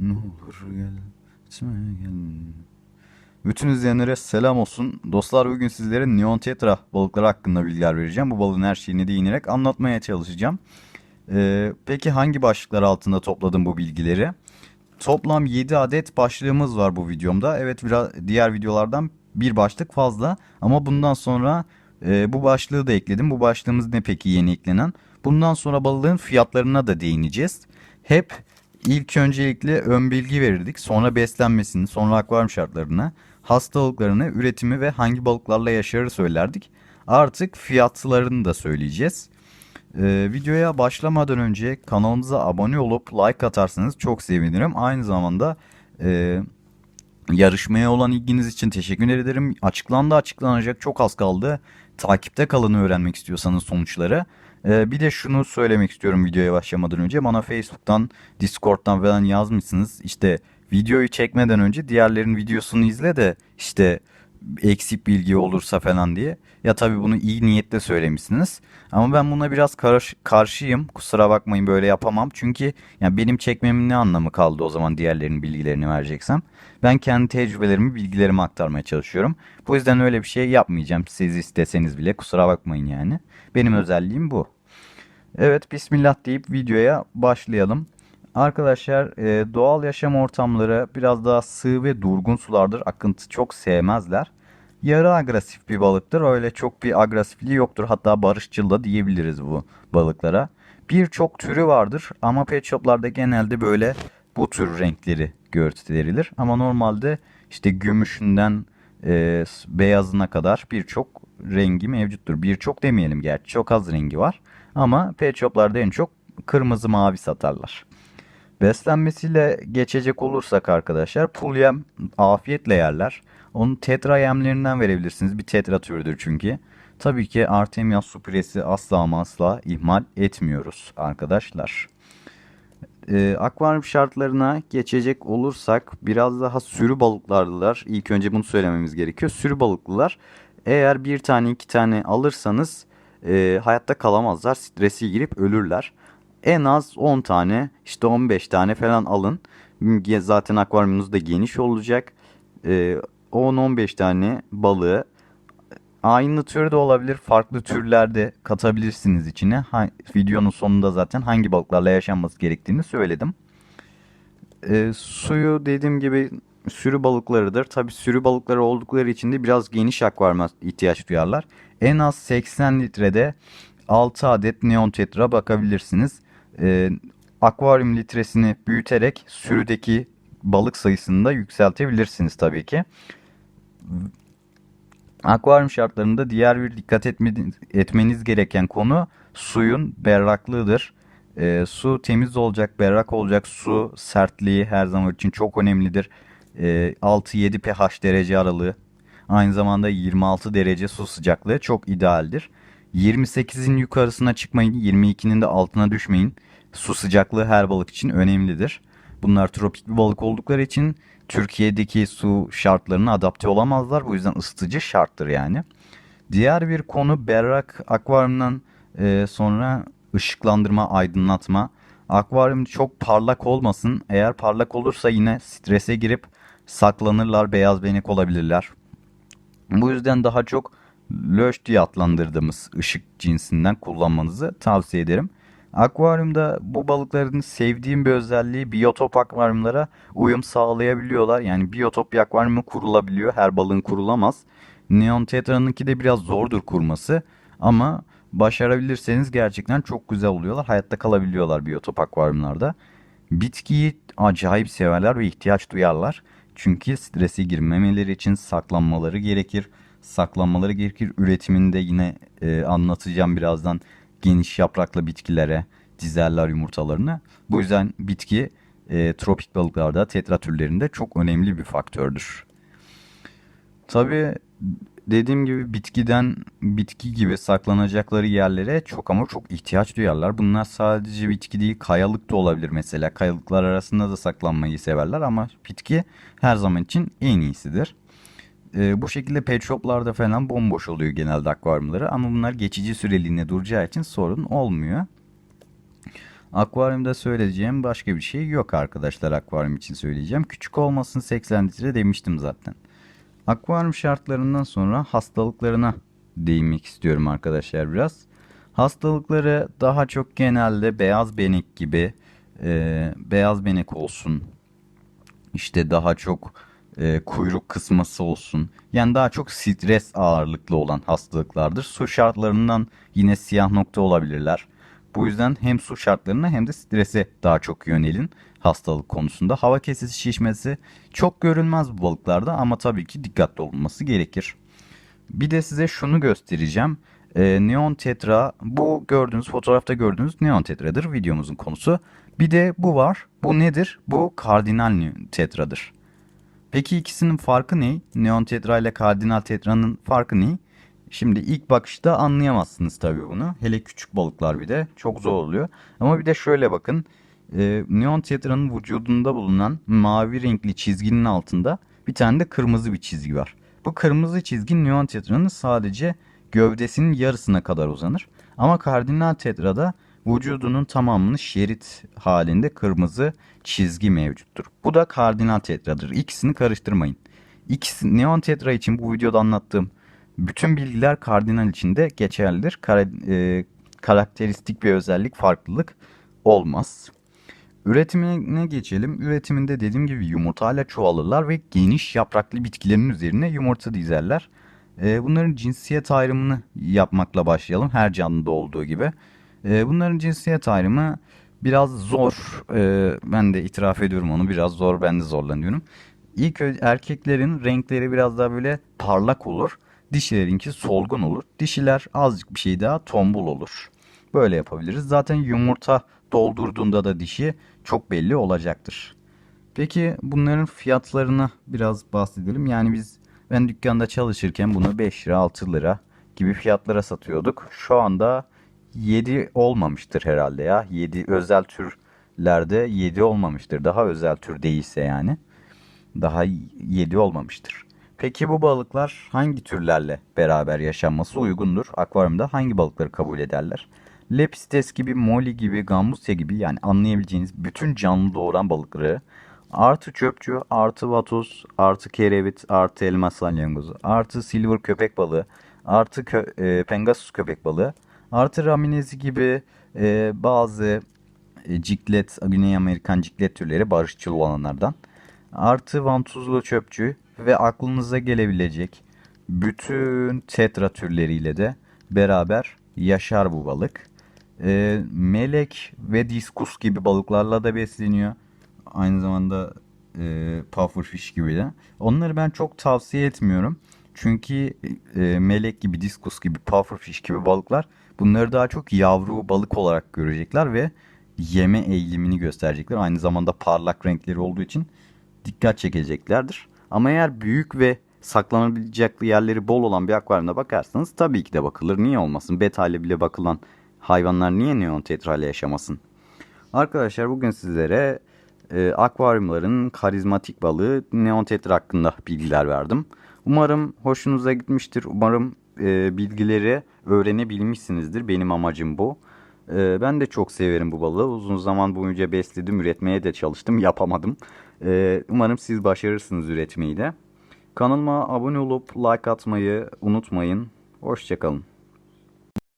Ne olur gel. içime gel. Bütün izleyenlere selam olsun. Dostlar bugün sizlere neon tetra balıkları hakkında bilgiler vereceğim. Bu balığın her şeyine değinerek anlatmaya çalışacağım. Ee, peki hangi başlıklar altında topladım bu bilgileri? Toplam 7 adet başlığımız var bu videomda. Evet biraz diğer videolardan bir başlık fazla ama bundan sonra e, bu başlığı da ekledim. Bu başlığımız ne peki yeni eklenen? Bundan sonra balığın fiyatlarına da değineceğiz. Hep ilk öncelikle ön bilgi verirdik. Sonra beslenmesini, sonra akvaryum şartlarını, hastalıklarını, üretimi ve hangi balıklarla yaşarı söylerdik. Artık fiyatlarını da söyleyeceğiz. Ee, videoya başlamadan önce kanalımıza abone olup like atarsanız çok sevinirim. Aynı zamanda e, yarışmaya olan ilginiz için teşekkür ederim. Açıklandı açıklanacak çok az kaldı. Takipte kalın öğrenmek istiyorsanız sonuçları. Ee, bir de şunu söylemek istiyorum videoya başlamadan önce. Bana Facebook'tan, Discord'dan falan yazmışsınız. İşte videoyu çekmeden önce diğerlerin videosunu izle de işte eksik bilgi olursa falan diye. Ya tabii bunu iyi niyetle söylemişsiniz. Ama ben buna biraz karış, karşıyım. Kusura bakmayın böyle yapamam. Çünkü yani benim çekmemin ne anlamı kaldı o zaman diğerlerinin bilgilerini vereceksem. Ben kendi tecrübelerimi, bilgilerimi aktarmaya çalışıyorum. Bu yüzden öyle bir şey yapmayacağım. Siz isteseniz bile kusura bakmayın yani. Benim özelliğim bu. Evet, bismillah deyip videoya başlayalım. Arkadaşlar e, doğal yaşam ortamları biraz daha sığ ve durgun sulardır. Akıntı çok sevmezler. Yarı agresif bir balıktır. Öyle çok bir agresifliği yoktur. Hatta barışçıl da diyebiliriz bu balıklara. Birçok türü vardır ama pet shoplarda genelde böyle bu tür renkleri gösterilir. Ama normalde işte gümüşünden e, beyazına kadar birçok rengi mevcuttur. Birçok demeyelim gerçi çok az rengi var. Ama pet shoplarda en çok kırmızı mavi satarlar. Beslenmesiyle geçecek olursak arkadaşlar pul yem afiyetle yerler. Onu tetra yemlerinden verebilirsiniz. Bir tetra türüdür çünkü. Tabii ki Artemia supresi asla ama asla ihmal etmiyoruz arkadaşlar. Ee, akvaryum şartlarına geçecek olursak biraz daha sürü balıklardılar. İlk önce bunu söylememiz gerekiyor. Sürü balıklılar eğer bir tane iki tane alırsanız e, hayatta kalamazlar. Stresi girip ölürler en az 10 tane işte 15 tane falan alın. Zaten akvaryumunuz da geniş olacak. Ee, 10-15 tane balığı aynı türde olabilir. Farklı türlerde katabilirsiniz içine. Ha, videonun sonunda zaten hangi balıklarla yaşanması gerektiğini söyledim. Ee, suyu dediğim gibi sürü balıklarıdır. Tabi sürü balıkları oldukları için de biraz geniş akvaryuma ihtiyaç duyarlar. En az 80 litrede 6 adet neon tetra bakabilirsiniz. Ee, akvaryum litresini büyüterek sürüdeki balık sayısını da yükseltebilirsiniz tabii ki. Akvaryum şartlarında diğer bir dikkat etmeniz, gereken konu suyun berraklığıdır. Ee, su temiz olacak, berrak olacak. Su sertliği her zaman için çok önemlidir. Ee, 6-7 pH derece aralığı. Aynı zamanda 26 derece su sıcaklığı çok idealdir. 28'in yukarısına çıkmayın, 22'nin de altına düşmeyin. Su sıcaklığı her balık için önemlidir. Bunlar tropik bir balık oldukları için Türkiye'deki su şartlarına adapte olamazlar. Bu yüzden ısıtıcı şarttır yani. Diğer bir konu berrak akvaryumdan e, sonra ışıklandırma, aydınlatma. Akvaryum çok parlak olmasın. Eğer parlak olursa yine strese girip saklanırlar, beyaz benek olabilirler. Bu yüzden daha çok löş diye adlandırdığımız ışık cinsinden kullanmanızı tavsiye ederim. Akvaryumda bu balıkların sevdiğim bir özelliği biyotop akvaryumlara uyum sağlayabiliyorlar. Yani biyotop bir akvaryumu kurulabiliyor. Her balığın kurulamaz. Neon Tetra'nınki de biraz zordur kurması. Ama başarabilirseniz gerçekten çok güzel oluyorlar. Hayatta kalabiliyorlar biyotop akvaryumlarda. Bitkiyi acayip severler ve ihtiyaç duyarlar. Çünkü strese girmemeleri için saklanmaları gerekir. Saklanmaları gerekir. Üretiminde yine e, anlatacağım birazdan geniş yapraklı bitkilere dizerler yumurtalarını. Bu yüzden bitki e, tropik balıklarda, tetra türlerinde çok önemli bir faktördür. Tabii dediğim gibi bitkiden bitki gibi saklanacakları yerlere çok ama çok ihtiyaç duyarlar. Bunlar sadece bitki değil kayalık da olabilir mesela. Kayalıklar arasında da saklanmayı severler ama bitki her zaman için en iyisidir. E, bu şekilde pet shoplarda falan bomboş oluyor genelde akvaryumları ama bunlar geçici süreliğine duracağı için sorun olmuyor. Akvaryumda söyleyeceğim başka bir şey yok arkadaşlar akvaryum için söyleyeceğim. Küçük olmasın 80 litre demiştim zaten. Akvaryum şartlarından sonra hastalıklarına değinmek istiyorum arkadaşlar biraz. Hastalıkları daha çok genelde beyaz benek gibi e, beyaz benek olsun. İşte daha çok e, kuyruk kısması olsun. Yani daha çok stres ağırlıklı olan hastalıklardır. Su şartlarından yine siyah nokta olabilirler. Bu yüzden hem su şartlarına hem de strese daha çok yönelin hastalık konusunda. Hava kesesi şişmesi çok görülmez bu balıklarda ama tabii ki dikkatli olunması gerekir. Bir de size şunu göstereceğim. Ee, neon tetra bu gördüğünüz fotoğrafta gördüğünüz neon tetradır videomuzun konusu. Bir de bu var. Bu nedir? Bu kardinal tetradır. Peki ikisinin farkı ne? Neon tetra ile kardinal tetranın farkı ne? Şimdi ilk bakışta anlayamazsınız tabii bunu. Hele küçük balıklar bir de çok zor oluyor. Ama bir de şöyle bakın. Ee, neon tetranın vücudunda bulunan mavi renkli çizginin altında bir tane de kırmızı bir çizgi var. Bu kırmızı çizgi neon tetranın sadece gövdesinin yarısına kadar uzanır. Ama kardinal tetrada vücudunun tamamını şerit halinde kırmızı çizgi mevcuttur. Bu da kardinal tetradır. İkisini karıştırmayın. İkisi neon tetra için bu videoda anlattığım bütün bilgiler kardinal için de geçerlidir. Kara, e, karakteristik bir özellik farklılık olmaz. Üretimine geçelim. Üretiminde dediğim gibi yumurtayla çoğalırlar ve geniş yapraklı bitkilerin üzerine yumurta dizerler. E, bunların cinsiyet ayrımını yapmakla başlayalım her canlıda olduğu gibi. E, bunların cinsiyet ayrımı biraz zor. E, ben de itiraf ediyorum onu biraz zor ben de zorlanıyorum. İlk erkeklerin renkleri biraz daha böyle parlak olur. Dişilerinki solgun olur. Dişiler azıcık bir şey daha tombul olur. Böyle yapabiliriz. Zaten yumurta doldurduğunda da dişi çok belli olacaktır. Peki bunların fiyatlarını biraz bahsedelim. Yani biz ben dükkanda çalışırken bunu 5 lira 6 lira gibi fiyatlara satıyorduk. Şu anda 7 olmamıştır herhalde ya. 7 özel türlerde 7 olmamıştır. Daha özel tür değilse yani. Daha 7 olmamıştır. Peki bu balıklar hangi türlerle beraber yaşanması uygundur? Akvaryumda hangi balıkları kabul ederler? Lepistes gibi, moli gibi, gambusya gibi yani anlayabileceğiniz bütün canlı doğuran balıkları artı çöpçü, artı vatus, artı kerevit, artı elmas salyangozu, artı silver köpek balığı, artı kö e, pengasus köpek balığı, artı raminezi gibi e, bazı e, ciklet, Güney Amerikan ciklet türleri barışçıl olanlardan, artı vantuzlu çöpçü ve aklınıza gelebilecek bütün tetra türleriyle de beraber yaşar bu balık. E, melek ve diskus gibi balıklarla da besleniyor. Aynı zamanda e, pufferfish gibi de. Onları ben çok tavsiye etmiyorum. Çünkü e, melek gibi, diskus gibi, pufferfish gibi balıklar bunları daha çok yavru balık olarak görecekler ve yeme eğilimini gösterecekler. Aynı zamanda parlak renkleri olduğu için dikkat çekeceklerdir. Ama eğer büyük ve saklanabilecek yerleri bol olan bir akvaryumda bakarsanız tabii ki de bakılır. Niye olmasın? Beta ile bile bakılan hayvanlar niye neon tetra ile yaşamasın? Arkadaşlar bugün sizlere e, akvaryumların karizmatik balığı neon tetra hakkında bilgiler verdim. Umarım hoşunuza gitmiştir. Umarım e, bilgileri öğrenebilmişsinizdir. Benim amacım bu. E, ben de çok severim bu balığı. Uzun zaman boyunca besledim, üretmeye de çalıştım, yapamadım. E, umarım siz başarırsınız üretmeyi de. Kanalıma abone olup like atmayı unutmayın. Hoşçakalın.